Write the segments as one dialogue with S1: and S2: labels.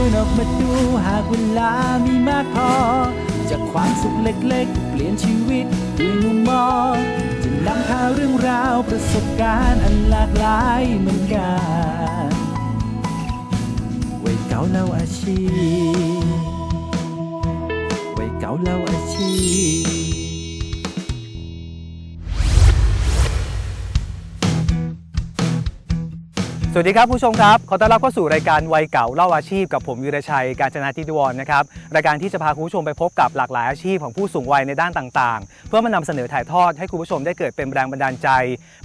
S1: า
S2: กจะชวนออกมาดูหากเวลามีมากพอ จากความสุขเล็กๆ เปลี่ยนชีวิตด้วยมุมมองจะนำพาเรื่องราวประสบการณ์อันหลากหลายเหมือนกันวัยเก่าเล่าอาชีพวัยเก่าเล่าอาชีพ
S3: สวัสดีครับผู้ชมครับ ขอต้อนรับเข้าสู่รายการวัยเก่าเล่าอาชีพกับผมวีรชัย การจนาทิดวรนะครับรายการที่จะพาคุณผู้ชมไปพบกับหลากหลายอาชีพของผู้สูงวัยในด้านต่างๆ เพื่อมานำเสนอถ่ายทอดให้คุณผู้ชมได้เกิดเป็นแรงบันดาลใจ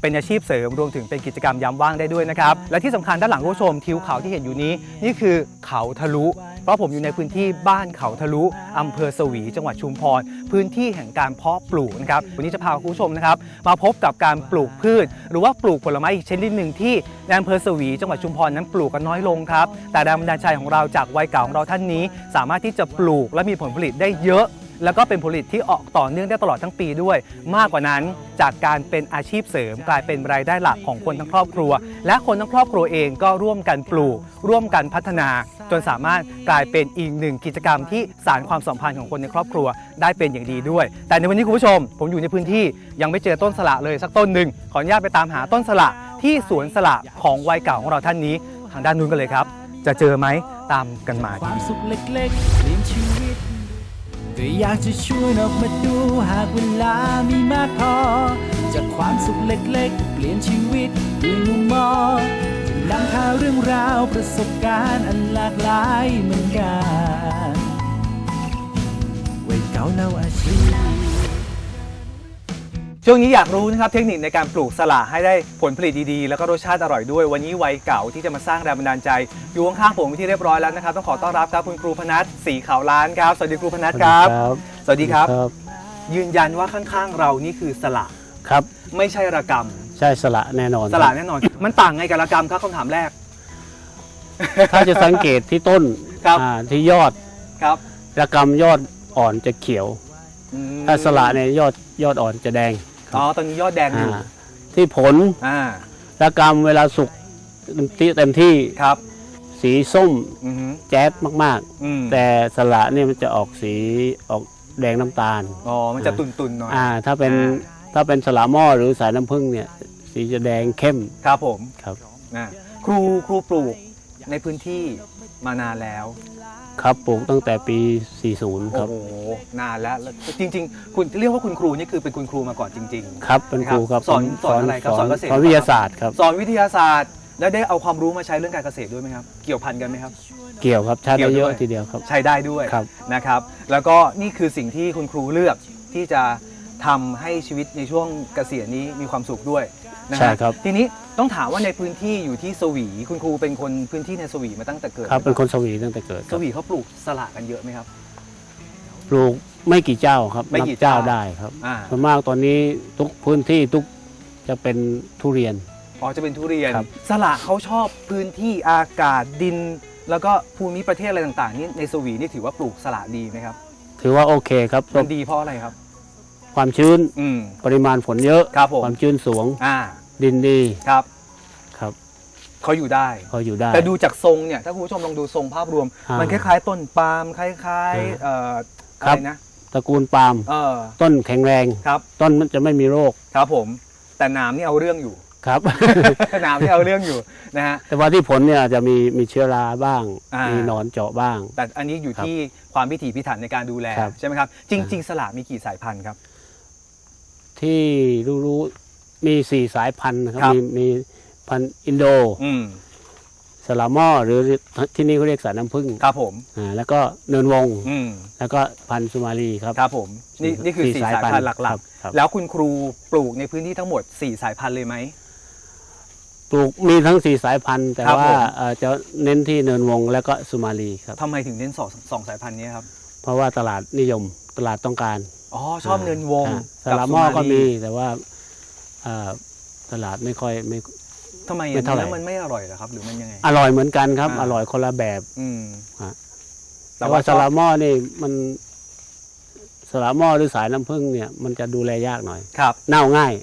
S3: เป็นอาชีพเสริมรวมถึงเป็นกิจกรรมยามว่างได้ด้วยนะครับและที่สำคัญด้านหลังผู้ชมทิวเขาที่เห็นอยู่นี้ นี่คือเขาทะลุ เพราะผมอยู่ในพื้นที่บ้านเขาทะลุอำเภอสวีจังหวัดชุมพร พื้นที่แห่งการเพาะปลูกนะครับวันนี้จะพาคุณผู้ชมนะครับมาพบกับการปลูกพืช หรือว่าปลูกผลไม้อีกชนิดหนึ่งที่ในอำเภอสวีจังหวัดชุมพรนั้นปลูกกันน้อยลงครับแต่แรงบันดาลใจของเราจากวัยเก่าของเราท่านนี้ สามารถที่จะปลูกและมีผลผลิตได้เยอะแล้วก็เป็นผลผลิตที่ออกต่อเนื่องได้ตลอดทั้งปีด้วย มากกว่านั้นจากการเป็นอาชีพเสริม กลายเป็นรายได้หลักของคนทั้งครอบครัว และคนทั้งครอบครัวเองก็ร่วมกันปลูก ร่วมกันพัฒนา จนสามารถกลายเป็นอีกหนึ่งกิจกรรมที่สานความสัมพันธ์ของคนในครอบครัวได้เป็นอย่างดีด้วย แต่ในวันนี้คุณผู้ชม ผมอยู่ในพื้นที่ยังไม่เจอต้นสละเลยสักต้นหนึ่งขออนุญาตไปตามหาต้นสละที่สวนสละของวัยเก่าของเราท่านนี้ ทางด้านนู้นกันเลยครับ จะเจอไหมตามกันมา
S2: ความสุขเล็กๆเปลี่ยนชีวิตก็อยากจะชวนออกมาดูหากเวลามีมากพอจากความสุขเล็กๆ เปลี่ยนชีวิตด้วยมุมมอง นำพาเรื่องราวประสบการณ์อันหลากหลายเหมือนกันวัยเก่าเล่าอาชีพ
S3: ช่วงนี้อยากรู้นะครับเทคนิคในการปลูกสละให้ได้ผลผลิตดีๆ แล้วก็รสชาติอร่อยด้วย วันนี้วัยเก่าที่จะมาสร้างแรงบันดาลใจ อยู่ข้างๆผมเป็นที่เรียบร้อยแล้วนะครับ ต้องขอต้อนรับครับคุณครูพนัทสีขาวล้านครับ สวัสดีครูพนัทครับ สวัสดีครับ
S4: ครับ
S3: ยืนยันว่าข้างๆเรานี่คือสละ
S4: ครับ
S3: ไม่ใช่ระกรรม
S4: ใช่สละแน่นอน
S3: สละแน่นอน มันต่างไงกับระกรรมครับคำถามแรก
S4: ถ้าจะสังเกตที่ต้น
S3: ครับ
S4: อ่าที่ยอด
S3: ครับ
S4: ระกำยอดอ่อนจะเขียว
S3: อืม
S4: ถ้าสละเนี่ยยอดยอดอ่อนจะแดง
S3: อ๋อตอนนี้ยอดแดงอยู่
S4: อ่าที่ผล
S3: อ่า
S4: ระกำเวลาสุกเต็มที่เต็มที่
S3: ครับ
S4: สีส้ม
S3: อือฮึ
S4: แจ๊ดมาก
S3: อืม
S4: ๆ แต่สละเนี่ยมันจะออกสีออกแดงน้ำตาล
S3: อ๋อมันจะตุนๆหน่อย
S4: อ่าถ้าเป็น
S3: อ่า
S4: ถ้าเป็นสละหม้อหรือสายน้ำผึ้งเนี่ย สีจะแดงเข้ม
S3: ครับผม
S4: ครับ
S3: นะครูครูปลูกในพื้นที่มานานแล้ว
S4: ครับปลูกตั้งแต่ปี 40ค
S3: โอ้
S4: รับ
S3: โห นานแล้วแล้วจริง ๆ คุณเรียกว่าคุณครูนี่คือเป็นคุณครูมาก่อนจริง
S4: ครับเป็นครูครับ
S3: สอนสอนอะไรครับสอนเกษตร
S4: สอนวิทยาศาสตร์ครับ
S3: ๆ สอนวิทยาศาสตร์ แล้วได้เอาความรู้มาใช้เรื่องการเกษตรด้วยไหมครับ เกี่ยวพันกันไหมครับ
S4: เกี่ยวครับใช้
S3: เกี่
S4: ได้
S3: ยว
S4: เยอะ
S3: ด้วย
S4: ทีเดียวครับ
S3: ใช้ได้ด้วย
S4: ครับ
S3: นะครับ แล้วก็นี่คือสิ่งที่คุณครูเลือกที่จะทำให้ชีวิตในช่วงเกษียณนี้มีความสุขด้วย นะ
S4: ใช่ครับ
S3: ทีนี้ต้องถามว่าในพื้นที่อยู่ที่สวีคุณครูเป็นคนพื้นที่ในสวีมาตั้งแต่เกิด
S4: ครับ
S3: ไหม
S4: เป็นคนสวีตั้งแต่เกิดค
S3: ส
S4: รับ
S3: วีเขาปลูกสละกันเยอะไหมครับ
S4: ปลูกไม่กี่เจ้าครับ
S3: ไม่
S4: นับ
S3: กี่เจ้า
S4: เจ้าได้ครับ
S3: อ่า
S4: ส่วนมากตอนนี้ทุกพื้นที่ทุกจะเป็นทุเรียน
S3: อ๋อจะเป็นทุเรียน
S4: ครับ
S3: สละเขาชอบพื้นที่อากาศดิน แล้วก็ภูมิประเทศอะไรต่างๆนี่ในสวีนี่ถือว่าปลูกสละดีไหมครับ
S4: ถือว่าโอเคครับ
S3: มันดีเพราะอะไรครับ
S4: ความชื้น
S3: อืม
S4: ปริมาณฝนเยอะ
S3: ครับผม
S4: ความชื้นสูง
S3: อ่า
S4: ดินดี
S3: ครับ
S4: ครับ
S3: เขาอยู่ได้
S4: เขาอยู่ได้
S3: แต่ดูจากทรงเนี่ย ถ้าคุณผู้ชมลองดูทรงภาพรวม
S4: อ่ามั
S3: มันคล้ายๆ ต้นปาล์มคล้ายๆเอ่ออะ
S4: ครั
S3: ไร
S4: บ
S3: นะ
S4: ตระกูลปาล์ม
S3: เออ
S4: ต้นแข็งแรง
S3: ครับ
S4: ต้นมันจะไม่มีโรค
S3: ครับผม แต่น้ำนี่เอาเรื่องอยู่
S4: ครับ
S3: น้ำนี่เอาเรื่องอยู่นะฮะ
S4: แต่ว่าที่ผลเนี่ยจะมีมีเชื้อราบ้าง
S3: อ่ามี
S4: มีหนอนเจาะบ้าง
S3: แต่อันนี้อยู่
S4: ครับ
S3: ที่ความพิถีพิถันในการดูแล
S4: ครับ
S3: ใช่ไหมครับ จริง ๆ สละมีกี่สายพันธุ์ครับ
S4: ที่รู้ๆมีสี่สายพันธุ์นะครับ
S3: ครับ
S4: มีมีพันธุ์อินโด
S3: อืม
S4: สลาหม้อหรือที่นี่เขาเรียกสายน้ำผึ้ง
S3: ครับผม
S4: อ่าแล้วก็เนินวง
S3: อืม
S4: แล้วก็พันธุ์สุมาลีครับ
S3: ครับผมนี่นี่คือสี่สายพันธุ์หลัก
S4: ครับครับ
S3: ๆแล้วคุณครูปลูกในพื้นที่ทั้งหมด4สายพันธุ์เลยไหม
S4: ปลูกมีทั้งสี่สายพันธุ์ แต่
S3: ครับ
S4: ว่า
S3: ผม
S4: เอ่อจะเน้นที่เนินวงแล้วก็สุมาลีครับ
S3: ทำไมถึงเน้นสองสองสายพันธุ์นี้ครับ
S4: เพราะว่าตลาดนิยมตลาดต้องการ
S3: อ๋อชอบเนินวง
S4: อ่าส
S3: บ
S4: ลาหม้อก็
S3: สุา
S4: มี
S3: รี
S4: แต่ว่าอ่าตลาดไม่ค่อยไม่
S3: ทำไม
S4: ไม่
S3: อะ
S4: เท่าไหร่
S3: เนื้อมันไม่อร่อยเหรอครับ หรือมันยังไง
S4: อร่อยเหมือนกันครับ
S3: อ่า
S4: อร่อยคนละแบบ
S3: อืม
S4: ฮะ
S3: แต่
S4: แต่
S3: ว่า
S4: ว่า
S3: ช
S4: ส
S3: อบ
S4: ลาหม้อนี่มันสลาหม้อหรือสายน้ำผึ้งเนี่ยมันจะดูแลยากหน่อย
S3: ครับ
S4: เน่าง่าย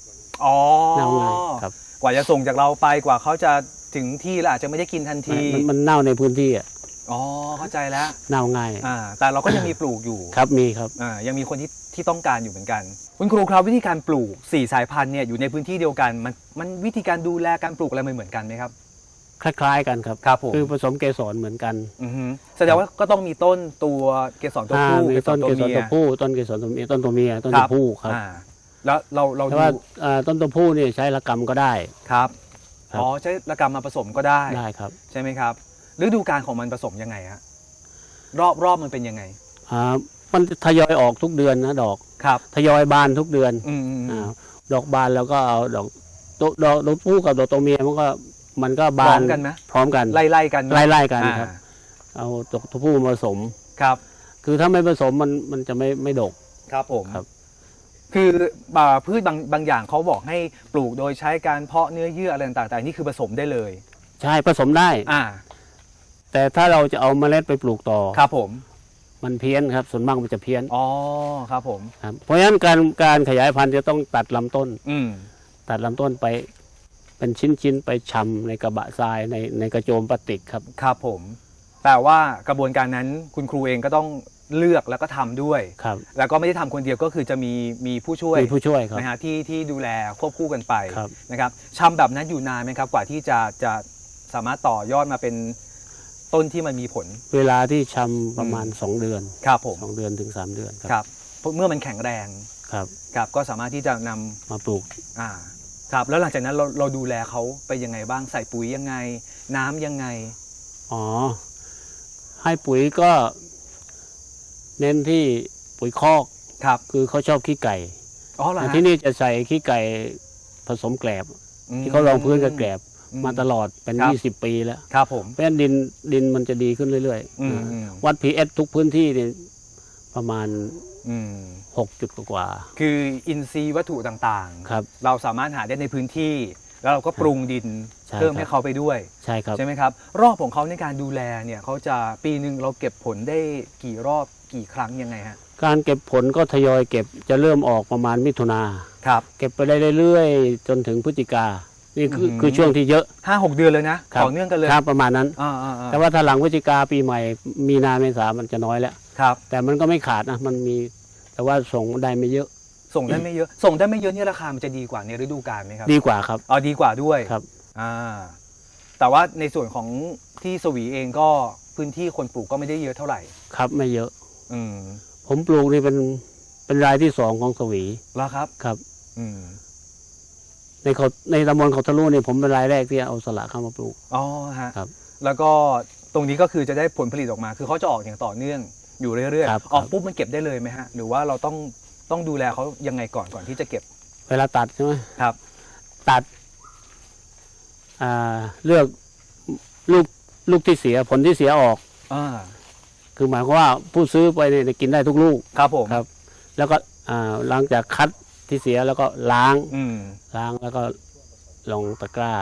S3: อ๋อ
S4: เน่าง่ายครับ
S3: กว่าจะส่งจากเราไปกว่าเขาจะถึงที่แล้วอาจจะไม่ได้กินทันที
S4: มันมันเน่าในพื้นที่อะ
S3: อ๋อเข้าใจแล้ว
S4: เน่าง่าย
S3: อ่าแต่เราก็ยังมีปลูกอยู่
S4: ครับมีครับ
S3: อ่ายังมีคนที่ที่ต้องการอยู่เหมือนกัน คุณครูครับวิธีการปลูกสี่สายพันธุ์เนี่ยอยู่ในพื้นที่เดียวกัน มันมันวิธีการดูแลการปลูกอะไรมันเหมือนกันไหมครับ
S4: คล้าย ๆ กันครับ
S3: ครับผม
S4: คือผสมเกสรเหมือนกัน
S3: อือฮึแสดงว่าก็ต้องมีต้นตัวเกสรตัว
S4: อ่า
S3: ผู้
S4: มีต้นเกสร
S3: มีย
S4: ตัวผู้ต้นเกสรตัวเมียต้นตัวเมียต้น
S3: ครั
S4: ตัว
S3: บ
S4: ผู้ครับ
S3: อ่าแล้วเราเรา
S4: แต่
S3: ดู
S4: ว่าอ่าต้นตัวผู้นี่ใช้ระกรรมก็ได้
S3: ครับ
S4: ครับ
S3: อ๋อใช้ระกรรมมาผสมก็ได้
S4: ได้ครับ
S3: ใช่ไหมครับ ฤดูกาลของมันผสมยังไงฮะรอบรอบมันเป็นยังไง
S4: อ่ามันทยอยออกทุกเดือนนะดอก
S3: ครับ
S4: ทยอยบานทุกเดือน
S3: อืมอืมอื
S4: อ่ามดอกบานแล้วก็เอาดอกตัวดอกดอกผู้กับดอกตัวเมียมันก็มันก็
S3: พร้
S4: บา
S3: อนมกันไหม
S4: พร้อมกัน
S3: ไล่ไล่ๆกันเนอะ
S4: ไล่ๆกัน
S3: อ่า
S4: ครับเอาดอกตัวผู้มาผสม
S3: ครับ
S4: คือถ้าไม่ผสมมันมันจะไม่ไม่ดก
S3: ครับผม
S4: ครับ
S3: คืออ่าพืชบางบางอย่างเขาบอกให้ปลูกโดยใช้การเพาะเนื้อเยื่ออะไรต่างๆแต่อันนี่คือผสมได้เลย
S4: ใช่ผสมได้
S3: อ่า
S4: แต่ถ้าเราจะเอาเมล็ดไปปลูกต่อ
S3: ครับผม
S4: มันเพี้ยนครับ ส่วนมากมันจะเพี้ยน
S3: อ๋อ ครับผม
S4: ครับเพราะฉะนั้นการการขยายพันธุ์จะต้องตัดลำต้น
S3: อืม
S4: ตัดลำต้นไป เป็นชิ้นๆไปชำในกระบะทรายในในกระโจมพลาสติกครับ
S3: ครับผม แต่ว่ากระบวนการนั้นคุณครูเองก็ต้องเลือกแล้วก็ทำด้วย
S4: ครับ
S3: แล้วก็ไม่ได้ทำคนเดียวก็คือจะมีมีผู้ช่วย
S4: มีผู้ช่วยครับ
S3: นะฮะที่ที่ดูแลควบคู่กันไป
S4: ครับ
S3: นะครับชำแบบนั้นอยู่นานไหมครับ กว่าที่จะจะสามารถต่อยอดมาเป็น ต้นที่มันมีผล
S4: เวลาที่ชำประมาณ 2 เดือน
S3: ครับผม
S4: 2เดือนถึง 3 เดือนครับ
S3: ครับเมื่อมันแข็งแรง
S4: ครับ
S3: ครับก็สามารถที่จะนำ
S4: มาปลูก
S3: อ่าครับแล้วหลังจากนั้นเราเราดูแลเขาไปยังไงบ้างใส่ปุ๋ยยังไง น้ำยังไง
S4: อ๋อ ให้ปุ๋ยก็ เน้นที่ปุ๋ยคอก
S3: ครับ
S4: คือเขาชอบขี้ไก่
S3: อ๋อเหรอ
S4: แต่
S3: ฮะ
S4: ที่นี่จะใส่ขี้ไก่ผสมแกลบ
S3: อืม
S4: ที่เขารองพื้นกับแกลบ
S3: อื
S4: มาตลอดเป็น
S3: ครับ
S4: 20 ปีแล้ว
S3: ครับผม
S4: เพราะฉะนั้นดินดินมันจะดีขึ้นเรื่อย
S3: อืม
S4: ๆ
S3: อืม
S4: วัด pH ทุกพื้นที่นี่ประมาณ
S3: อืม
S4: 6 จุดกว่า
S3: คืออินทรีย์วัตถุต่าง
S4: ๆครับ
S3: ๆเราสามารถหาได้ในพื้นที่ แล้วเราก็ปรุงดิน
S4: ใช่
S3: เพิ่ม
S4: ครับ
S3: ให้เขาไปด้วย
S4: ใช่ครับ
S3: ใช่ไหมครับ รอบของเขาในการดูแลเนี่ยเขาจะปีหนึ่งเราเก็บผลได้กี่รอบกี่ครั้งยังไงฮะ
S4: การเก็บผลก็ทยอยเก็บจะเริ่มออกประมาณมิถุนา
S3: ครับ
S4: เก็บไปได้เรื่อยๆ จนถึงพฤศจิกา นี่คือ
S3: อืม
S4: คือช่วงที่เยอะ
S3: ห้าหกเดือนเลยนะ
S4: ครับ
S3: ต่อเนื่องกันเลย
S4: ครับประมาณนั้น
S3: อ่าอ่าอ่า
S4: แต่ว่าถ้าหลังพฤศจิกาปีใหม่มีนาเมษามันจะน้อยแล้ว
S3: ครับ
S4: แต่มันก็ไม่ขาดนะมันมีแต่ว่าส่งได้ไม่เยอะ
S3: ส่งได้ไม่เยอะ ส่งได้ไม่เยอะเนี่ยราคามันจะดีกว่าในฤดูกาลไหมครับ
S4: ดีกว่าครับ
S3: อ๋อดีกว่าด้วย
S4: ครับ
S3: อ่า แต่ว่าในส่วนของที่สวีเองก็พื้นที่คนปลูกก็ไม่ได้เยอะเท่าไหร่
S4: ครับไม่เยอะ
S3: อืม
S4: ผมปลูกนี่เป็นเป็นรายที่สองของสวี
S3: แล้วครับ
S4: ครับ
S3: อืม
S4: ในเขาในตำบลเขาทะลุนี่ผมเป็นรายแรกที่เอาสละเข้ามาปลูก
S3: อ๋อฮะ
S4: ครับ
S3: แล้วก็ตรงนี้ก็คือจะได้ผลผลิตออกมา คือเขาจะออกอย่างต่อเนื่องอยู่เรื่อย
S4: ครับ
S3: ๆ ออกปุ๊บมันเก็บได้เลยไหมฮะ หรือว่าเราต้องต้องดูแลเขายังไงก่อนก่อนที่จะเก็บ
S4: เวลาตัดใช่ไหม
S3: ครับ
S4: ตัดอ่าเลือกลูกลูกที่เสียผลที่เสียออก
S3: อ่า
S4: คือหมายความว่าผู้ซื้อไปเนี่ยกินได้ทุกลูก
S3: ครับผม
S4: ครับ แล้วก็อ่าหลังจากคัด ที่เสียแล้วก็ล้าง
S3: อืม
S4: ล้างแล้วก็ลงตะกร้า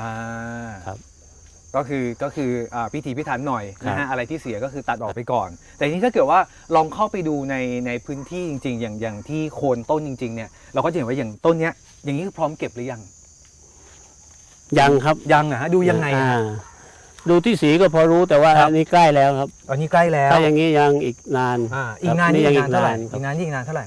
S3: อ่า
S4: ครับ
S3: ก็คือก็คืออ่าพิธีพิถันหน่อย
S4: ครับ
S3: นะฮะอะไรที่เสียก็คือตัดออกไปก่อน แต่ทีนี้ถ้าเกิดว่าลองเข้าไปดูในในพื้นที่จริง ๆ อย่างอย่างที่โคนต้นจริง ๆ เนี่ยเราก็จะเห็นว่าอย่างต้นเนี้ยอย่างนี้คือพร้อมเก็บหรือยัง
S4: ยังครับ
S3: ยังอะฮะดูยังไงอะ
S4: อ่าดูที่สีก็พอรู้แต่ว่า
S3: ครับ
S4: อันนี้ใกล้แล้วครับ
S3: อันนี้ใกล้แล้ว
S4: ถ้าอย่างนี้ยังอีกนาน
S3: อ่า
S4: ค
S3: อี
S4: รั
S3: ก
S4: บ
S3: นานนี่
S4: ยั
S3: อี
S4: อี
S3: ก
S4: ก
S3: นานเท่าไหร่
S4: นานครั
S3: อี
S4: บ
S3: กนานนี่อีกนานเท่าไหร่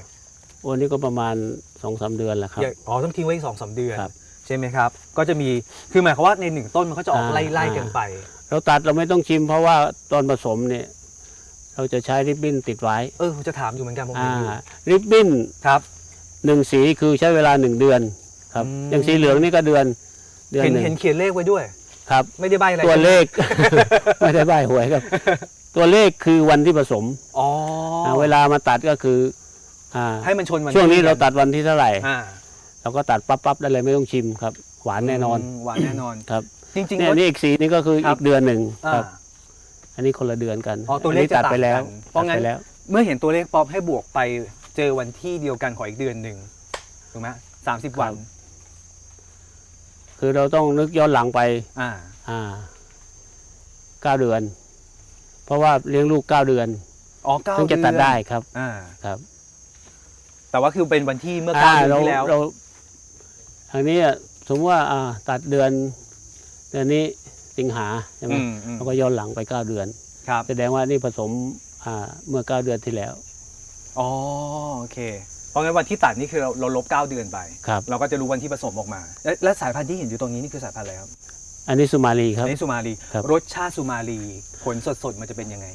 S4: วันนี้ก็ประมาณ สองสามเดือนแหละครับ
S3: อย่าอ๋อต้องทิ้งไว้อีกสองสามเดือน
S4: ครับ
S3: ใช่ไหมครับ ก็จะมีคือหมายความว่าในหนึ่งต้นมันก็จะออก
S4: อ่า
S3: ไล่ไล่
S4: อ่า
S3: กันไป
S4: เราตัดเราไม่ต้องชิมเพราะว่าตอนผสมเนี่ย เราจะใช้ริบบิ้นติดไว้
S3: เออผมจะถามอยู่เหมือนกันผม
S4: อ่า
S3: เห็นอยู่
S4: ริบบิ้น
S3: ครับ
S4: หนึ่งสีคือใช้เวลาหนึ่งเดือนครับ
S3: อืม
S4: อย่างสีเหลืองนี่ก็เดือน เดือน
S3: เห็น
S4: หนึ่ง
S3: เห็นเขียนเลขไว้ด้วย
S4: ครับ
S3: ไม่ได้ใบอะไร
S4: ตัว
S3: ใช่ไหม
S4: เลข ไม่ได้ใบหวยครับ ตัวเลขคือวันที่ผสม
S3: อ๋ออา
S4: เวลามาตัดก็คือ อ่า
S3: ให้มันชนวัน
S4: ช่วงนี้
S3: กั
S4: เราตัดวันที่เท่าไหร่
S3: อ่า
S4: เราก็ตัดปั๊บปั๊บได้เลยไม่ต้องชิมครับ หวานแน่นอน
S3: มหวานแน่นอน
S4: ครับ
S3: จริงๆ
S4: เนี่ย
S3: รส
S4: นี่อีกสีนี่ก็คือ
S3: ครั
S4: อี
S3: บ
S4: กเดือนหนึ่ง
S3: อ่า
S4: ครับ อันนี้คนละเดือนกัน
S3: อ๋อตัวเลข
S4: นนี้ตัดไปแล้ว
S3: จะต่างกันเพราะงั้น
S4: ตัดไปแล้ว
S3: เมื่อเห็นตัวเลขป๊อปให้บวกไปเจอวันที่เดียวกันของอีกเดือนหนึ่งถูกไหมสามสิบวัน
S4: คือเราต้องนึกย้อนหลังไป
S3: อ่า
S4: อ่าเก้าเดือน เพราะว่าเลี้ยงลูกเก้าเดือน
S3: อ๋อเก้า
S4: ถึงจะตัด
S3: เอน
S4: ได้ครับ
S3: อ่า
S4: ครับ
S3: แต่ว่าคือเป็นวันที่เมื่อเก้าเดือน
S4: เรา
S3: ที่แล้ว
S4: เราทางนี้อะสมมติว่าอ่าตัดเดือนเดือนนี้สิงหาใช่ไหม
S3: อืมอืม
S4: เราก็ย้อนหลังไปเก้าเดือน
S3: ครับ
S4: แสดงว่านี่ผสมอ่าเมื่อเก้าเดือนที่แล้ว
S3: อ๋อโอเค เพราะงั้นวันที่ตัดนี่คือเราเราลบเก้าเดือนไป
S4: ครับ
S3: เราก็จะรู้วันที่ผสมออกมา และและสายพันธุ์ที่เห็นอยู่ตรงนี้นี่คือสายพันธุ์อะไรครับ
S4: อันนี้สุมาลีครับ
S3: อันนี้สุมาลี
S4: ครับ
S3: รสชาติสุมาลีผลสดๆมันจะเป็นยังไง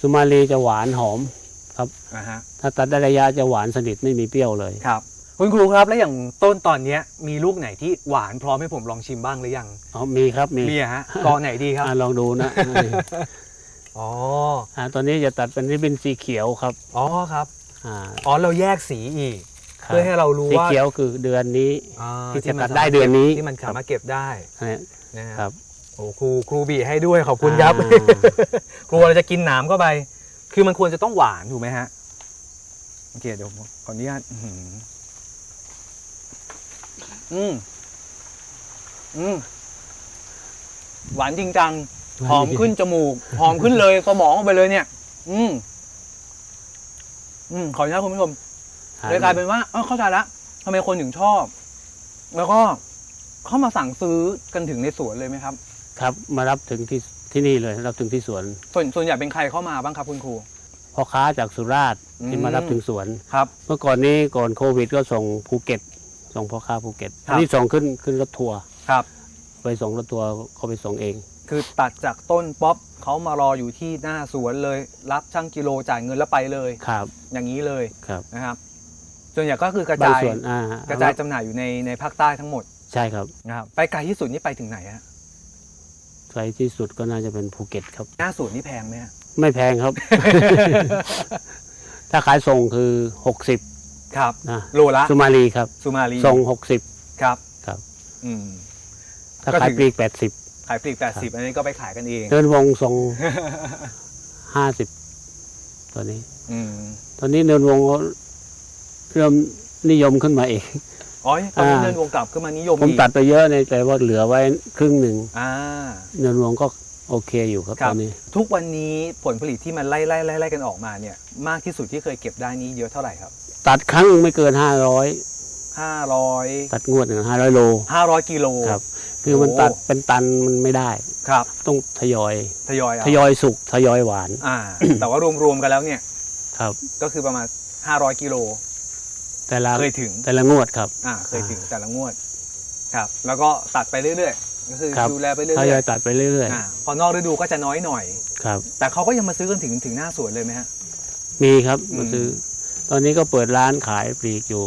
S4: สุมาลีจะหวานหอม
S3: อ่าฮะ
S4: ถ้าตัดได้ระยะจะหวานสนิทไม่มีเปรี้ยวเลย
S3: ครับ คุณครูครับแล้วอย่างต้นตอนเนี้ยมีลูกไหนที่หวานพร้อมให้ผมลองชิมบ้างหรือยัง
S4: อ๋อมีครับมี
S3: มีอะฮะกอไหนดีครับ
S4: อ่าลองดูนะ
S3: อ๋อ
S4: อ่าตอนนี้จะตัดเป็นริบบิ้นสีเขียวครับ
S3: อ๋อครับ
S4: อ่า
S3: อ๋อเราแยกสีอีก
S4: ครับ
S3: เพื่อให้เรารู้
S4: สี
S3: ว่า
S4: เขียวคือเดือนนี้
S3: อ่า
S4: ที่จะ
S3: มัน
S4: ตัดได้เดือนนี้
S3: ที่มันสามารถเก็บได้
S4: นะ
S3: นะฮะ
S4: ครับ
S3: โอ้ครูครูบีให้ด้วยขอบคุณครับ
S4: อ่า
S3: ครูเราจะกินหนามเข้าไป คือมันควรจะต้องหวานถูกไหมฮะ โอเค เดี๋ยวผมขออนุญาตอื้อหืออืม อืม หวานจริงจัง หอมขึ้นจมูก หอมขึ้นเลยสมองออกไปเลยเนี่ย อืม อืม ขออนุญาตคุณผู้ชมเลยกลายเป็นว่า เออเข้าใจละทำไมคนถึงชอบ แล้วก็เข้ามาสั่งซื้อกันถึงในสวนเลยไหมครับ
S4: ครับมารับถึงที่ที่นี่เลยรับถึงที่สวน
S3: ส่วนส่วนใหญ่เป็นใครเข้ามาบ้างครับคุณครู
S4: พ่อค้าจากสุราษฎร์
S3: อืม
S4: ที่มารับถึงสวน
S3: ครับ
S4: เมื่อก่อนนี้ก่อนโควิดก็ส่งภูเก็ต ส่งพ่อค้าภูเก็ต
S3: ครับ
S4: อันนี้ส่งขึ้นขึ้นรถทัวร์
S3: ครับ
S4: ไปส่งรถทัวร์เขาไปส่งเอง
S3: คือตัดจากต้นป๊อปเขามารออยู่ที่หน้าสวนเลย รับช่างกิโลจ่ายเงินแล้วไปเลย
S4: ครับ
S3: อย่างนี้เลย
S4: ครับ
S3: นะครับ ส่วนใหญ่ก็คือกระ
S4: บาง
S3: จาย
S4: ส่วนอ่าก
S3: ระจายจำหน่ายอยู่ในในภาคใต้ทั้งหมด
S4: ใช่ครับ
S3: นะครับไปไกลที่สุดนี่ไปถึงไหนฮะ
S4: ไก ลที่สุดก็น่าจะเป็นภูเก็ตครับ
S3: หน้าสวนนี่แพงไหมฮะ
S4: ไม่แพงครับ ถ้าขายส่งคือ60
S3: ครับ
S4: นะ
S3: โลละ
S4: สุมาลีครับ
S3: สุมาลี
S4: ส่ง60
S3: ครับ
S4: ครับ
S3: อืม
S4: ถ้า
S3: ก็
S4: ขาย
S3: ถึง
S4: ปลีก80
S3: ขายปลีก80อันนี้ก็ไปขายกันเอง
S4: เดินวงส่ง50ตัวนี้
S3: อืม
S4: ตอนนี้เดินวงเขาเริ่มนิยมขึ้นมาเอง
S3: อ๋อตอนนี้
S4: อ่า
S3: เดินวงกลับขึ้นมานิยม
S4: ผม
S3: อีก
S4: ตัดไปเยอะในแต่ว่าเหลือไว้ครึ่งหนึ่ง
S3: อ่า
S4: เดินวงก็โอเคอยู่ครับ
S3: ครั
S4: ต
S3: บ
S4: อนนี้
S3: ทุกวันนี้ผลผลิตที่มันไล่ไล่ไล่ไล่กันออกมาเนี่ย มากที่สุดที่เคยเก็บได้นี้เยอะเท่าไหร่ครับ
S4: ตัดครั้งไม่เกิน500
S3: 500
S4: ตัดงวดหนึ่ง500โล
S3: 500กิโล
S4: ครับ คือมัน
S3: โอ้
S4: ตัดเป็นตันมันไม่ได้
S3: ครับ
S4: ต้องทยอย
S3: ทยอยเอา
S4: ทยอยสุกทยอยหวาน
S3: อ่า แต่ว่ารวมๆกันแล้วเนี่ย
S4: ครับ
S3: ก็คือประมาณ 500 กิโล
S4: แต่ละ
S3: เคยถึง
S4: แต่ละงวดครับ
S3: อ่าเคยถึงแต่ละงวด ครับ แล้วก็ตัดไปเรื่อยๆ ก็คือ
S4: ครับ
S3: ดูแลไปเรื่
S4: ทย
S3: อ
S4: อยยตัดไปเรื่อย
S3: ๆอ่าพอนอกฤดูก็จะน้อยหน่อย
S4: ๆครับ
S3: แต่เขาก็ยังมาซื้อกันถึงถึงหน้าสวนเลยไหมฮะ
S4: มีครับ
S3: อืม
S4: มาซื้อ ตอนนี้ก็เปิดร้านขายปลีกอยู่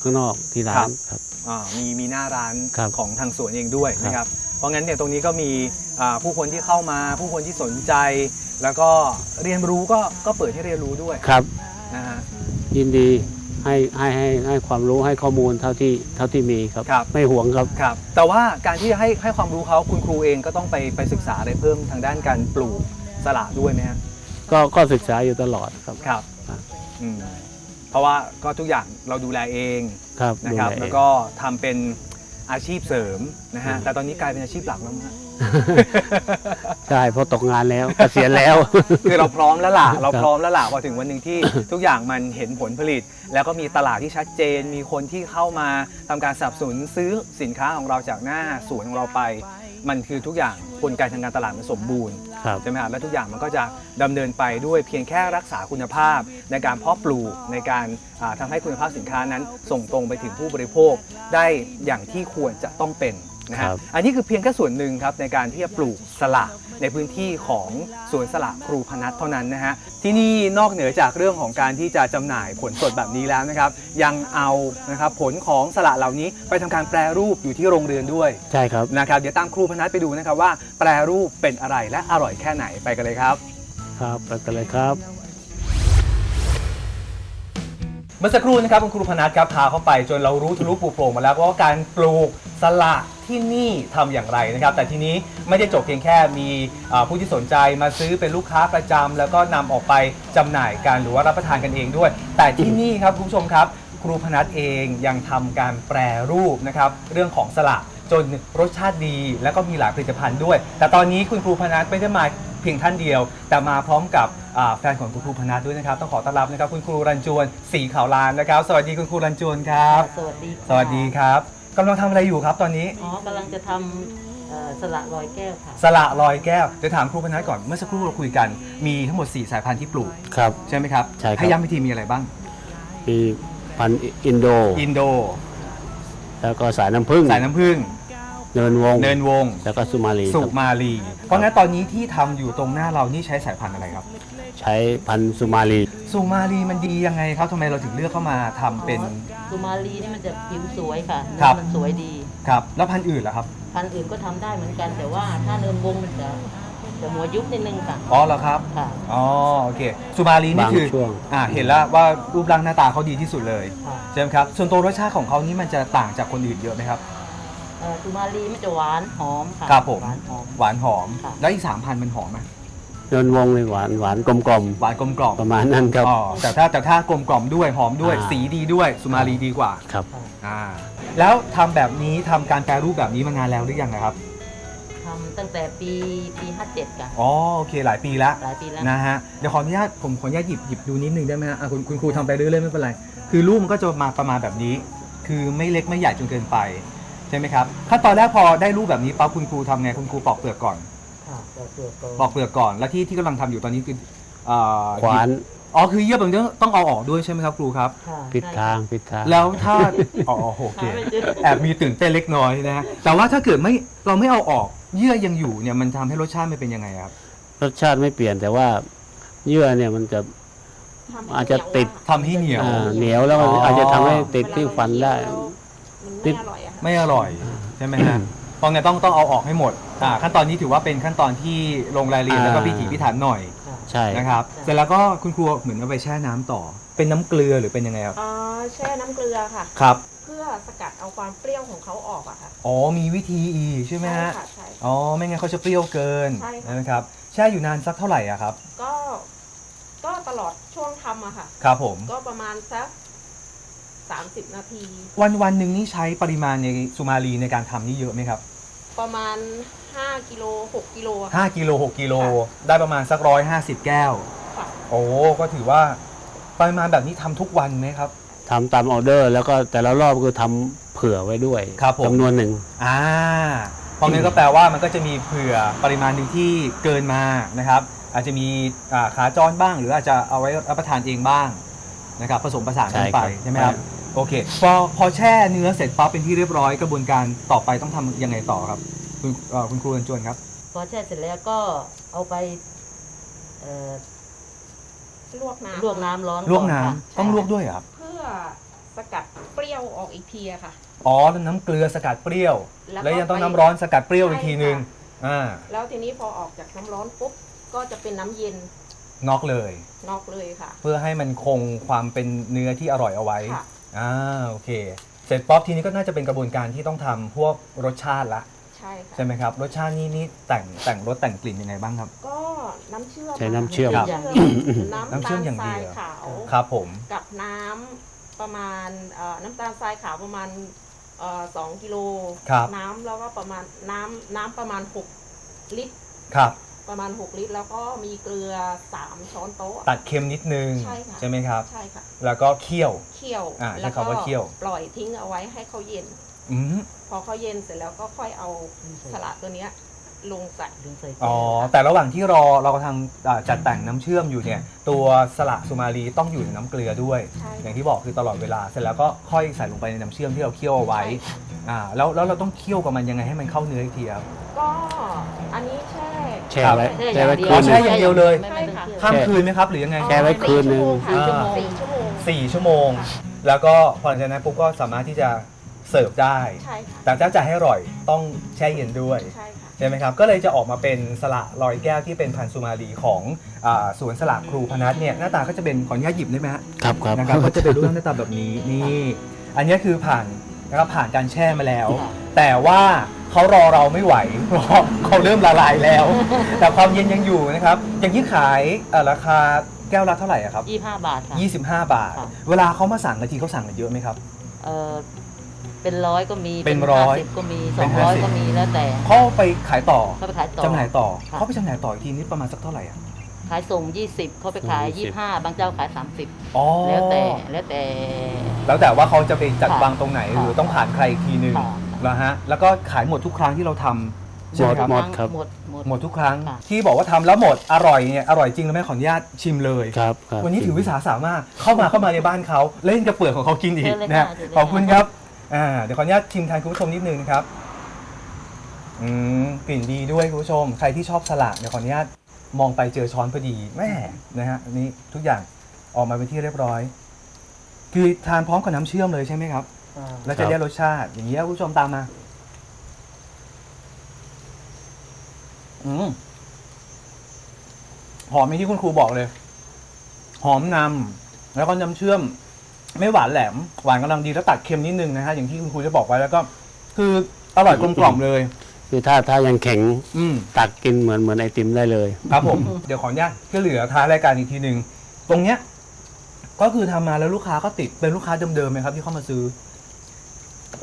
S4: ข้างนอกที่ร้า
S3: ครั
S4: น
S3: บ
S4: ครับ
S3: อ่ามีมีหน้าร้าน
S4: ครับ
S3: ของทางสวนเองด้วย
S4: ครับ
S3: นะครับ เพราะงั้นเนี่ยตรงนี้ก็มีอ่าผู้คนที่เข้ามา ผู้คนที่สนใจ แล้วก็เรียนรู้ก็ก็เปิดให้เรียนรู้ด้วย
S4: ครับ
S3: นะฮะ
S4: ยินดี ให้ให้ให้ให้ความรู้ให้ข้อมูลเท่าที่เท่าที่มีครับ
S3: ครับ
S4: ไม่หวงครับ
S3: ครับ แต่ว่าการที่จะให้ให้ความรู้เขาคุณครูเองก็ต้องไปไปศึกษาอะไรเพิ่มทางด้านการปลูกสละด้วยไหมฮะ
S4: ก็ก็ศึกษาอยู่ตลอดครับ
S3: ครับ
S4: ครับ
S3: อืมเพราะว่าก็ทุกอย่างเราดูแลเอง
S4: ครับ
S3: นะครับ
S4: ดู
S3: แล้ว
S4: เอง
S3: ก็ทำเป็นอาชีพเสริมนะฮะ
S4: อืม
S3: แต่ตอนนี้กลายเป็นอาชีพหลักแล้วมั้งฮะ
S4: ใช่เพราะตกงานแล้วเกษียณแล้ว
S3: คือเราพร้อมแล้วล่ะ เรา
S4: ครับ
S3: พร้อมแล้วล่ะพอถึงวันหนึ่งที่ทุกอย่างมันเห็นผลผลิต แล้วก็มีตลาดที่ชัดเจน มีคนที่เข้ามาทำการสนับสนุนซื้อสินค้าของเราจากหน้าสวนของเราไป มันคือทุกอย่างกลไกทางการตลาดมันสมบูรณ์
S4: ครับ
S3: ใช่ไหมครับและทุกอย่างมันก็จะดำเนินไปด้วยเพียงแค่รักษาคุณภาพ ในการเพาะปลูกในการอ่าทำาให้คุณภาพสินค้านั้นส่งตรงไปถึงผู้บริโภคได้อย่างที่ควรจะต้องเป็น นะ
S4: ค
S3: ฮะ
S4: รับ
S3: อันนี้คือเพียงแค่ส่วนหนึ่งครับในการที่จะปลูกสละในพื้นที่ของสวนสละครูพนัทเท่านั้นนะฮะที่นี่นอกเหนือจากเรื่องของการที่จะจำหน่ายผลสดแบบนี้แล้วนะครับ ยังเอานะครับผลของสละเหล่านี้ไปทำการแปรรูปอยู่ที่โรงเรือนด้วย
S4: ใช่ครับ
S3: นะครับเดี๋ยวตามครูพนัทไปดูนะครับว่าแปรรูปเป็นอะไรและอร่อยแค่ไหนไปกันเลยครับ
S4: ครับไปกันเลยครับ
S3: เมื่อสักครู่นะครับคุณครูพนัทครับพาเข้าไปจนเรารู้ทะลุปลุกโปร่งมาแล้วว่าการปลูกสละที่นี่ทำอย่างไรนะครับ แต่ทีนี้ไม่ได้จบเพียงแค่มีอ่าผู้ที่สนใจมาซื้อเป็นลูกค้าประจำแล้วก็นำออกไปจำหน่ายกันหรือว่ารับประทานกันเองด้วย แต่ที่นี่ครับคุณผู้ชมครับ ครูพนัทเองยังทำการแปรรูปนะครับเรื่องของสละจนรสชาติดี แล้วก็มีหลายผลิตภัณฑ์ด้วย แต่ตอนนี้คุณครูพนัทไม่ได้มา เพียงท่านเดียว แต่มาพร้อมกับอ่าแฟนของคุณครูพนัทด้วยนะครับ ต้องขอต้อนรับนะครับคุณครูรันจวนสีขาวลานนะครับ สวัสดีคุณครูรันจวนครับ
S5: สวัสดีค่ะ
S3: สวัสดีครับกำลังทำอะไรอยู่ครับตอนนี้
S5: อ๋อกำลังจะทำเอ่อสละลอยแก้วค่ะ
S3: สละลอยแก้วเดี๋ยวถามครูพนัทก่อนเมื่อสักครู่เราคุยกัน มีทั้งหมด 4 สายพันธุ์ที่ปลูก
S4: ครับ
S3: ใช่ไหมครับ
S4: ใช่ครับ
S3: ให้ย้ำวิธีมีอะไรบ้าง
S4: มีพันธุ์อินโด
S3: อินโด
S4: แล้วก็สายน้ำผึ้ง
S3: สายน้ำผึ้ง
S4: เนินวง
S3: เนินวง
S4: แล้วก็สุมาลี
S3: สุ
S4: ครับ
S3: มาลี เพราะงั้นตอนนี้ที่ทำอยู่ตรงหน้าเรานี่ใช้สายพันธุ์อะไรครับ
S4: ใช้พันธุ์สุมาลี
S3: สุมาลีมันดียังไงครับทำไมเราถึงเลือกเข้ามาทำเป็น
S5: อ๋อสุมาลีนี่มันจะผิวสวยค่ะ
S3: ครั
S5: เนื้อบมันสวยดี
S3: ครับ แล้วพันธุ์อื่นล่ะครับ
S5: พันธุ์อื่นก็ทำได้เหมือนกัน แต่ว่าถ้าเนินวงมันจะจะหัวยุบนิดนึงค่ะ
S3: อ๋อเหรอครับ
S5: ค่ะ
S3: อ๋อโอเคสุมาลีนี่
S4: บาง
S3: คือ
S4: ช่วง
S3: อ่าเห็นแล้วว่ารูปร่างหน้าตาเขาดีที่สุดเลย
S5: ค่ะ
S3: ใช่ไหมครับ ส่วนตัวรสชาติของเขานี่มันจะต่างจากคนอื่นเยอะไหมครับ
S5: เอ่อสุมาลีมันจะหวานหอมค่ะ
S3: ครับผม
S5: หวานหอม
S3: หวานหอม
S5: ค่ะ
S3: แล้วอีกสามพันธุ์มันหอมไหม
S4: เนินวงเลยหวานหวานกลมกลม
S3: หวานกลมกล่อม
S4: ๆ ประมาณนั้นครับ
S3: อ๋อแต่ถ้าแต่ถ้ากลมกล่อมด้วยหอมด้วย
S4: อ่า
S3: สีดีด้วยสุมาลีดีกว่า
S4: ครับ
S3: อ่า แล้วทำแบบนี้ทำการแปรรูปแบบนี้มานานแล้วหรือยังนะครับ
S5: ทำตั้งแต่ปีปี57ค่ะ
S3: อ๋อโอเคหลายปีแล้ว
S5: หลายปีแล้ว
S3: นะฮะเดี๋ยวขออนุญาตผมขออนุญาตหยิบหยิบดูนิดนึงได้ไหมฮะอะคุณคุณครูทำไปเรื่อยๆไม่เป็นไร คือรูปมันก็จะมาประมาณแบบนี้ คือไม่เล็กไม่ใหญ่จนเกินไป ใช่ไหมครับขั้นตอนแรกพอได้รูปแบบนี้ปั๊บคุณครูทำไงคุณครูปอกเปลือกก่อน
S5: ค่ะเปลือกเปลือกก่อน
S3: ปอกเปลือกก่อนแล้วที่ที่กำลังทำอยู่ตอนนี้คือเอ่อ
S4: ขวาน
S3: อ๋อคือเยื่อแบบนี้ต้องเอาออกด้วยใช่ไหมครับครูครับ
S5: ค่ะ
S4: ปิด
S5: ใช่
S4: ทางปิดทาง
S3: แล้วถ้าอ๋อโอเค
S5: หาไม่เจอ
S3: แอบมีตื่นเต้นเล็กน้อยนะฮะแต่ว่าถ้าเกิดไม่เราไม่เอาออกเยื่อยังอยู่เนี่ยมันทำให้รสชาติมันเป็นยังไงครับ
S4: รสชาติไม่เปลี่ยนแต่ว่าเยื่อเนี่ยมันจะอาจจะติด
S3: ทำให้เหนียว
S4: อ่าเหนียวแล้วก็
S3: อ๋ออ
S4: อาจจะทำให้ติดที่ฟันได้
S6: มันไม่อร่อยอะค่ะ
S3: ไม่อร่อยใช่ไหมฮะตอนนี้ต้องต้องเอาออกให้หมดอ่าขั้นตอนนี้ถือว่าเป็นขั้นตอนที่ลงรายละเอียด
S4: อ่า
S3: แล้วก็พิถีพิถันหน่อย
S5: ค่ะ
S4: ใช่
S3: นะครับเสร็จแล้วก็คุณครูเหมือนเอาไปแช่น้ำต่อ เป็นน้ำเกลือหรือเป็นยังไงครับ
S6: อ๋อแช่น้ำเกลือค่ะ
S3: ครับ
S6: เพื่อสกัดเอาความเปรี้ยวของเขาออกอะค่ะ
S3: อ๋อมีวิธีอีกใช่ไหมฮะ
S6: ค่ะใช่
S3: อ๋อไม่งั้นเขาจะเปรี้ยวเกิน
S6: ใช่ค่ะ
S3: นะครับแช่อยู่นานสักเท่าไหร่อะครับ
S6: ก็ ก็ตลอดช่วงทำอะค่ะ
S3: ครับผม
S6: ก็ประมาณสัก สามสิบนาที
S3: วันวันหนึ่งนี่ใช้ปริมาณในสุมาลีในการทำนี่เยอะไหมครับ
S6: ประมาณ 5กิโล6กิโลอะค่ะ
S3: 5กิโล6กิโลได้ประมาณสักร้อยห้าสิบแก้ว
S6: ค่ะ
S3: โอ้ก็ถือว่าปริมาณแบบนี้ทำทุกวันไหมครับ
S4: ทำตามออเดอร์ แล้วก็แต่ละรอบคือทำเผื่อไว้ด้วย
S3: ครับผม
S4: จำนวนหนึ่ง
S3: อ่าเพราะงั้นก็แปลว่ามันก็จะมีเผื่อปริมาณหนึ่งที่เกินมานะครับ อาจจะมีอ่าขาจรบ้าง หรืออาจจะเอาไว้รับประทานเองบ้าง นะครับผสมผสานกันไป
S4: ใช่ครับ
S3: ใช่ไหมครับโอเคพอพอแช่เนื้อเสร็จปั๊บเป็นที่เรียบร้อยกระบวนการต่อไปต้องทำยังไงต่อครับ คุณเอ่อคุณครูรันจวนครับ
S5: พอแช่เสร็จแล้วก็เอาไปเอ่อ
S6: ลวกน้ำ
S5: ลวกน้ำร้อน
S3: ลวกน้ำ
S5: ก่อนค่ะ
S3: ต้องลวกด้วยเหรอครับ
S6: เพื่อสกัดเปรี้ยวออกอีกทีอะค่ะ
S3: อ๋อน้ำเกลือสกัดเปรี้ยว
S6: แล้วก็
S3: แล้วยังต้อง
S6: ไป
S3: น้ำร้อนสกัดเปรี้ยวอีก
S6: ใช่
S3: ทีนึง
S6: ค่ะ
S3: อ่า
S6: แล้วทีนี้พอออกจากน้ำร้อนปุ๊บก็จะเป็นน้ำเย็น
S3: นอกเลย
S6: นอกเลยค่ะ
S3: เพื่อให้มันคงความเป็นเนื้อที่อร่อยเอาไว้
S6: ค่ะ
S3: อ่าโอเค เสร็จป๊อปทีนี้ก็น่าจะเป็นกระบวนการที่ต้องทำพวกรสชาติละ
S6: ใช่ค่ะ
S3: ใช่ไหมครับ รสชาตินี่นี่แต่งแต่งรสแต่งกลิ่นยังไงบ้างครับ
S6: ก็น้ำเชื่อม
S4: ใช้น้ำเชื่อม
S3: ครับ
S6: น้ำเชื่อม
S3: น้ำ
S6: น้ำ
S3: เชื่อ
S6: ตามล
S3: อย่าง
S6: ท
S3: เดี
S6: ราย
S3: ยว
S6: ขาว
S3: ครับผม
S6: กับน้ำประมาณเอ่อน้ำตาลทรายขาวประมาณเอ่อสองกิโล
S3: ครับ
S6: น้ำแล้วก็ประมาณน้ำน้ำประมาณ6ลิตร
S3: ครับ
S6: ประมาณ 6 ลิตร แล้วก็มีเกลือ 3 ช้อนโต๊ะ
S3: ตัดเค็มนิดนึง
S6: ใช่ค่ะ
S3: ไหมครับ
S6: ใช่ค่ะ
S3: แล้วก็เคี่ยว
S6: เคี่ยว
S3: อ่าใช้
S6: แล้ว
S3: คำว่าเคี่ยว
S6: ปล่อยทิ้งเอาไว้ให้เขาเย็น
S3: อืม
S6: พอเขาเย็นเสร็จแล้วก็ค่อยเอาสลัดตัวเนี้ยลงใส่
S5: ดึงใส่
S3: อ๋อ
S5: แก้ว
S3: แต่ระหว่างที่รอเรากำลังอ่าจัดแต่งน้ำเชื่อมอยู่เนี่ย ตัวสละสุมาลีต้องอยู่ในน้ำเกลือด้วย
S6: ใช่
S3: อย่างที่บอกคือตลอดเวลา เสร็จแล้วก็ค่อยใส่ลงไปในน้ำเชื่อมที่เราเคี่ยวเอาไว้
S6: ใช่ค่ะ
S3: อ่า แล้วแล้วเราต้องเคี่ยวกับมันยังไงให้มันเข้าเนื้ออีกทีครับ
S6: ก็อันนี้แช่
S4: แช่ไว้
S5: แช่
S4: แช่ไว้
S5: อย่าง
S4: คืนห
S3: แช่
S4: นึ่ง
S3: อย่างเดียวเลย
S5: ไม่ไม่ต้องเคี่ยว
S3: ข้ามคืนไหมครับหรือยังไง
S4: แช่ไว้คืนหนึ่ง
S6: สี่ชั่วโมง
S5: สี่
S6: ค่ะ
S5: ชั่วโมง
S6: สี่ชั่วโมง
S3: 4ชั่วโมง
S6: ค่ะ
S3: แล้วก็พอหลังจากนั้นปุ๊บก็สามารถที่จะเสิร์ฟได้
S6: ใช่ค่ะ
S3: แต่ถ้าจะให้อร่อยต้องแช่เย็นด้วย
S6: ใช่ค่ะ
S3: ใช่ช่ไหมครับ ก็เลยจะออกมาเป็นสละลอยแก้วที่เป็นพันธุ์สุมาลีของอาสวนสละครูพนัทเนี่ยหน้าตาก็จะเป็นขออนุญาตหยิบได้ไหมฮะ
S4: ครับครับ
S3: นะครับก็จะเป็นรูปร่างหน้าตาแบบนี้นี่ อันนี้คือผ่าน นะครับผ่านการแช่มาแล้ว
S5: ค่ะ
S3: แต่ว่าเขารอเราไม่ไหวเพราะเขาเริ่มละลายแล้ว แต่ความเย็นยังอยู่นะครับ อย่างที่ขายเอ่อราคาแก้วละเท่าไหร่อะครับ
S5: ยี่ห้าบาทค่ะ
S3: 25 บาท
S5: ค่ะ
S3: เวลาเขามาสั่งกันทีเขาสั่งกันเยอะไหมครับ
S5: เออเป็นร้อยก็มี
S3: เป็นร้อย
S5: ห้าสิบก็มีส
S3: เป็
S5: อนงร้อย
S3: 50
S5: ก็มีแล้วแต่
S3: เขาไปขายต่อ
S5: เขาไปขายต่อ
S3: จำหน่ายต่อ
S5: ค่ะ
S3: เขาไปจำหน่ายต่ออีกทีนี้ประมาณสักเท่าไหร่อะ
S5: ขายส่งยี่สิบเขาไปขาย
S4: ส่ง
S5: ยี่ห้าบางเจ้าขายสามสิบ
S3: อ๋อ
S5: แล้วแต่แล้วแต่
S3: แล้วแต่ว่าเขาจะไปจัด
S5: ค่ะ
S3: วางตรงไหนหรือ
S5: ค่ะ
S3: ต้องผ่านใครอีกทีหนึ่ง
S5: ค่ะ
S3: แล้วฮะแล้วก็ขายหมดทุกครั้งที่เราทำใช่ไหมครับ
S4: หมด ครับ
S5: หมดหมด
S3: หมดทุกครั้ง
S5: ค่ะ
S3: ที่บอกว่าทำแล้วหมดอร่อยเนี่ยอร่อยจริงแล้วแม่ขออนุญาตชิมเลย
S4: ครับครับ
S3: วันนี้ถือวิสาสะมากเข้ามาเข้ามาในบ้านเขาเล่นกระเปือกของเขากินอีก
S5: เชิญเลย
S3: นะฮะ
S5: ค่ะเชิญเลย
S3: ขอบคุณครับอ่าเดี๋ยวขออนุญาตชิมแทนคุณผู้ชมนิดนึงนะครับอืมกลิ่นดีด้วยคุณผู้ชม ใครที่ชอบสลัดเดี๋ยวขออนุญาต มองไปเจอช้อนพอดีแม่นะฮะอันนี้ทุกอย่างออกมาเป็นที่เรียบร้อย คือทานพร้อมกับน้ำเชื่อมเลยใช่ไหมครับ
S5: อ่า
S3: แล้วจะได้รสชาติ อย่างนี้ยคุณผู้ชมตามมา อืมหอมอย่างที่คุณครูบอกเลย หอมนำแล้วก็น้ำเชื่อม ไม่หวานแหลม หวานกำลังดีแล้วตัดเค็มนิดนึงนะฮะอย่างที่คุณครูจะบอกไว้แล้วก็ คืออร่อยกลมกล่อมเลย
S4: คือถ้าถ้ายังแข็ง
S3: อืม
S4: ตักกินเหมือนเหมือนไอติมได้เลย
S3: ครับผม เดี๋ยวขออนุญาตก็เหลือท้ายรายการอีกทีหนึ่งตรงเนี้ยก็คือทำมาแล้วลูกค้าก็ติดเป็นลูกค้าเดิมๆไหมครับที่เข้ามาซื้อ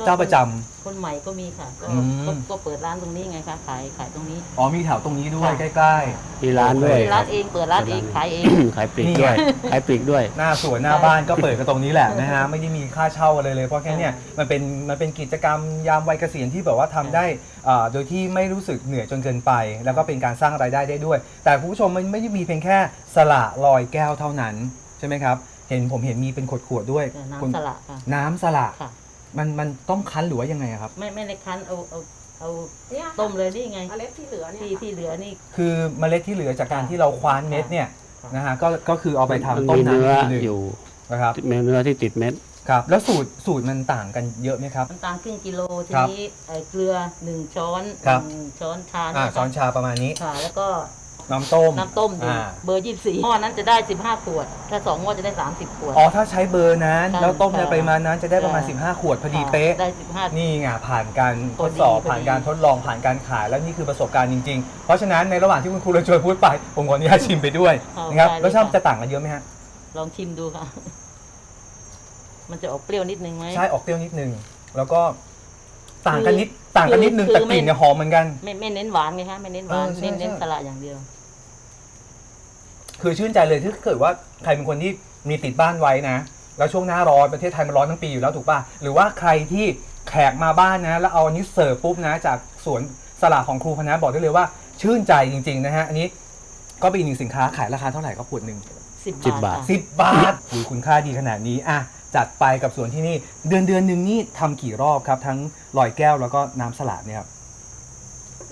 S3: เจ้าประจำ
S5: คนใหม่ก็มีค่ะก็
S3: อืม
S5: ก็ก็เปิดร้านตรงนี้ไงคะขายขายตรงนี้
S3: อ๋อมีแถวตรงนี้ด้วย
S5: ค่ะ
S3: ใกล้
S4: มีร้านด้วย
S5: มี
S4: ค
S5: ร้า
S4: รับ
S5: นเองเปิดร้านเองขายเอง
S4: ขายปลีกด้วย ขายปลีกด้วย
S3: ๆ หน้าสวนหน้าบ้านก็เปิดกันตรงนี้แหละนะฮะ ไม่ได้มีค่าเช่าอะไรเลย เพราะแค่เนี้ยมันเป็นมันเป็นกิจกรรมยามวัยเกษียณที่แบบว่าทำได้อ่าโดยที่ไม่รู้สึกเหนื่อยจนเกินไป แล้วก็เป็นการสร้างรายได้ได้ด้วย แต่คุณผู้ชมมันไม่ได้มีเพียงแค่สละลอยแก้วเท่านั้นใช่ไหมครับ เห็นผมเห็นมีเป็นขวดๆด้วย
S5: แต่
S3: คุณ
S5: น้ำสละค่ะ
S3: น้ำสละ
S5: ค่ะ
S3: มันมันต้องคั้นหรือว่ายังไงอะครับ
S5: ไม่ไม่ในคั้นเอาเอาเอา
S6: เนี่ยค่ะ
S5: ต้มเลยนี่ไง
S6: เมล็ดที่เหลือเนี่ย
S5: ที่
S6: ค่ะ
S5: ที่เหลือนี่
S3: คือเมล็ดที่เหลือจากการที่เราคว้านเม็ดเนี่ย
S5: ค่ะ
S3: นะฮะก็ก็คือเอาไป
S4: มัน
S3: ทำต้ม
S4: มีเนื้อ
S3: น้ำทีหนึ่ง
S4: อยู่
S3: นะครับ
S4: มีเนื้อที่ติดเม็ด
S3: ครับ แล้วสูตรสูตรมันต่างกันเยอะไหมครับ
S5: น้ำตาลครึ่งกิโลที
S3: ครับ
S5: นี้เอ่อเกลือหนึ่งช้อน
S3: ครับ
S5: หนึ่งช้อนชา
S3: อ่า
S5: เย
S3: ช้อนชาประมาณนี้
S5: ค่ะ แล้วก็
S3: น้ำต้ม
S5: น้ำต้มอยู่
S3: อ่า
S5: เบอร์ยี่สิบสี่หม้อนั้นจะได้สิบห้าขวด ถ้าสองหม้อจะได้สามสิบขวด
S3: อ๋อถ้าใช้เบอร์นั้น
S5: ค่ะ
S3: แล้วต้มใน
S5: ค่ะ
S3: ปริมาณนั้นจะได้ประมาณ
S5: ค่ะ
S3: 15 ขวดพอดีเป๊ะ
S5: ได้สิบห้า
S3: นี่ไงผ่านการทดสอบ
S5: พอดี
S3: ผ่านการทดลองผ่านการขายแล้วนี่คือประสบการณ์จริง ๆ เพราะฉะนั้นในระหว่างที่คุณครูเราชวนพูดไป ผมขออนุญาตชิมไปด้วย
S5: เอา
S3: นะครับ
S5: ได้เลย
S3: รสชาติ
S5: ค่ะ
S3: จะต่างกันเยอะไหมฮะ
S5: ลองชิมดูค่ะ มันจะออกเปรี้ยวนิดนึงไหม
S3: ใช่ออกเปรี้ยวนิดนึงแล้วก็ต่างกันนิดต่างกันนิดนึง
S5: คือ
S3: แต่กลิ่น
S5: ไม่
S3: เนี่ยหอมเหมือนกัน
S5: ไม่ไม่เน้นหวานไงคะไม่เน้นหวาน
S3: เออใช่
S5: เน้นเน้น
S3: ใช่
S5: สละอย่างเดียว
S3: คือชื่นใจเลยถ้าเกิดว่าใครเป็นคนที่มีติดบ้านไว้นะ แล้วช่วงหน้าร้อนประเทศไทยมันร้อนทั้งปีอยู่แล้วถูกป่ะ หรือว่าใครที่แขกมาบ้านนะ แล้วเอาอันนี้เสิร์ฟปุ๊บนะ จากสวนสละของครูพนะบอกได้เลยว่า ชื่นใจจริง ๆ นะฮะ อันนี้ก็เป็นอีกหนึ่งสินค้าขายราคาเท่าไหร่ก็ขวดหนึ่ง
S5: สิบ
S4: สิบบา
S5: ท
S4: บาท
S5: ค่ะ
S3: สิบบาทดูคุณค่าดีขนาดนี้อะจัดไปกับสวนที่นี่ เดือนเดือนหนึ่งนี่ทำกี่รอบครับ ทั้งลอยแก้วแล้วก็น้ำสลัดเนี่ยครับ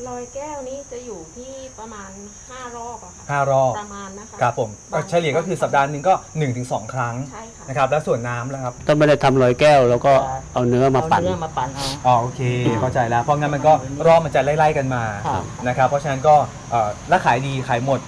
S6: ลอยแก้วนี้จะอยู่ที่ประมาณ 5 รอบอะค่ะ
S3: ห้ารอบ
S6: ประมาณนะคะ
S3: ครับผม
S6: บาง
S3: เฉลี่ยก็คือสัปดาห์หนึ่งก็1นถึงสครั้ง
S6: ใช่ค่ะ
S3: นะครับแล้วส่วนน้ำแล้วครับ
S4: ถ้าไม่ได้ทำลอยแก้ว แล้วก็เอาเนื้อมา
S5: เอา
S4: ปั่น
S5: เนื้อมาปั่นเอา
S3: อ๋อโอเคเข้าใจแล้ว เพราะงั้นมันก็รอบมันจะไล่ๆกันมา
S5: ครับ
S3: นะครับเพราะฉะนั้นก็เอ่อและขายดีขายหมด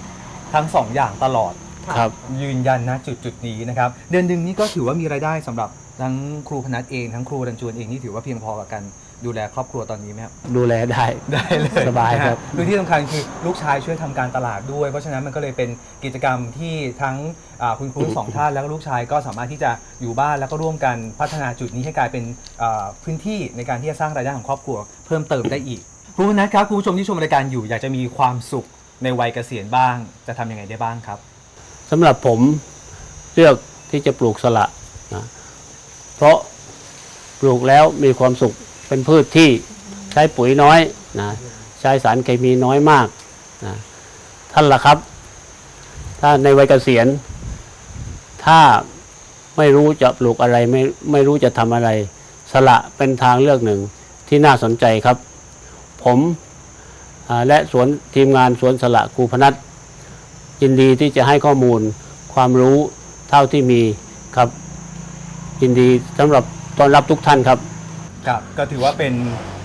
S3: ทั้ง2อย่างตลอด
S4: ครับ
S3: ยืนยันนะจุดจุดๆนี้นะครับ เดือนหนึ่งนี่ก็ถือว่ามีรายได้สำหรับทั้งครูพนัทเองทั้งครูรันจวนเองนี่ถือว่าเพียงพอกับการ ดูแลครอบครัวตอนนี้ไหมครับ
S4: ดูแลได้
S3: ได้เลย
S4: สบายครับ
S3: นะฮะคือที่สำคัญคือลูกชายช่วยทำการตลาดด้วย เพราะฉะนั้นมันก็เลยเป็นกิจกรรมที่ทั้งอ่าคุณครูทั้งสองท่านแล้วก็ลูกชายก็สามารถที่จะอยู่บ้านแล้วก็ร่วมกันพัฒนาจุดนี้ให้กลายเป็นอ่าพื้นที่ในการที่จะสร้างรายได้ของครอบครัวเพิ่มเติมได้อีกครูนะครับคุณผู้ชมที่ชมรายการอยู่ อยากจะมีความสุขในวัยเกษียณบ้าง จะทำยังไงได้บ้างครับ
S4: สำหรับผมเลือกที่จะปลูกสละนะเพราะปลูกแล้วมีความสุข เป็นพืชที่ใช้ปุ๋ยน้อยนะใช้สารเคมีน้อยมากนะท่านล่ะครับ ถ้าในวัยเกษียณ ถ้าไม่รู้จะปลูกอะไรไม่ไม่รู้จะทำอะไร สละเป็นทางเลือกหนึ่งที่น่าสนใจครับ ผมและสวนทีมงานสวนสละครูพนัทยินดีที่จะให้ข้อมูลความรู้เท่าที่มีครับ ยินดีสำหรับต้อนรับทุกท่านครับ
S3: ครับก็ถือว่าเป็น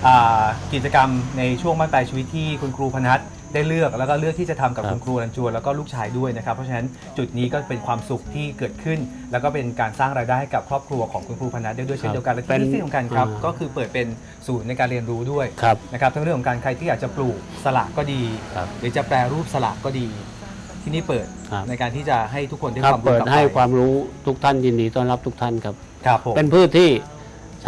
S3: อ่ากิจกรรมในช่วงบ้านปลายชีวิตที่คุณครูพนัทได้เลือกแล้วก็เลือกที่จะทำกับ
S4: ครับ
S3: คุณครูรันจวนแล้วก็ลูกชายด้วยนะครับ เพราะฉะนั้นจุดนี้ก็เป็นความสุขที่เกิดขึ้น แล้วก็เป็นการสร้างรายได้ให้กับครอบครัวของคุณครูพนัทได้ด้วยเช่นเดียวกันและที่ที่สำคัญครับ
S4: อ่า
S3: ก็คือเปิดเป็นศูนย์ในการเรียนรู้ด้วย
S4: ครับ
S3: นะครับทั้งเรื่องของการใครที่อยากจะปลูกสละก็ดี
S4: ครับ
S3: หรือจะแปรรูปสละก็ดี ที่นี่เปิด
S4: ครับ
S3: ในการที่จะให้ทุกคนได้
S4: ครับ
S3: ความรู้
S4: เปิด
S3: กลับ
S4: ให้
S3: ไป
S4: ความรู้ทุกท่านยินดีต้อนรับทุกท่านครับ
S3: ครับผม
S4: เป็นพืชที่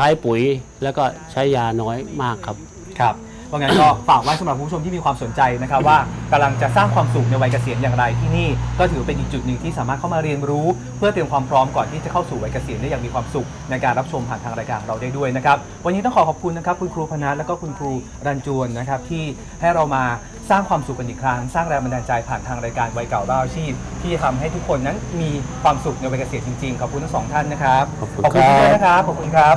S4: ใช้ปุ๋ยแล้วก็ใช้ยาน้อยมากครับ
S3: ครับ เพราะงั้นก็ ฝากไว้สำหรับคุณผู้ชมที่มีความสนใจนะครับว่ากำลังจะสร้างความสุขในวัยเกษียณอย่างไรที่นี่ก็ถือเป็นอีกจุดหนึ่งที่สามารถเข้ามาเรียนรู้ เพื่อเตรียมความพร้อมก่อนที่จะเข้าสู่วัยเกษียณได้อย่างมีความสุข ในการรับชมผ่านทางรายการเราได้ด้วยนะครับวันนี้ต้องขอขอบคุณนะครับคุณครูพนัทและก็คุณครูรันจวนนะครับที่ให้เรามาสร้างความสุขกันอีกครั้ง สร้างแรงบันดาลใจผ่านทางรายการวัยเก่าเล่าอาชีพ ที่ทำให้ทุกคนนั้นมีความสุขในวัยเกษียณจริงๆขอบคุณทั้งสองท่านนะครับ
S4: ขอบคุณ
S3: คุณ
S4: ครับ
S3: ด้วยนะครับขอบคุณครับ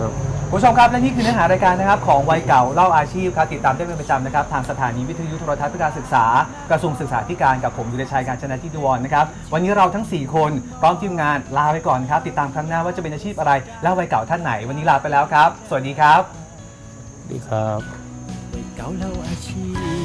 S4: ครับ
S3: คุณผู้ชมครับและนี่คือเนื้อหารายการนะครับของวัยเก่าเล่าอาชีพครับติดตามได้เป็นประจำนะครับทางสถานีวิทยุโทรทัศน์เพื่อการศึกษากระทรวงศึกษาธิการกับผมยุรชัยการชนะทิดวรนะครับวันนี้เราทั้ง 4 คนพร้อมทีมงานลาไปก่อนครับติดตามครั้งหน้าว่าจะเป็นอาชีพอะไรและวัยเก่าท่านไหน วันนี้ลาไปแล้วครับ สวัสดีครับ
S4: ดีครับ
S2: วัยเก่าเล่าอาชีพ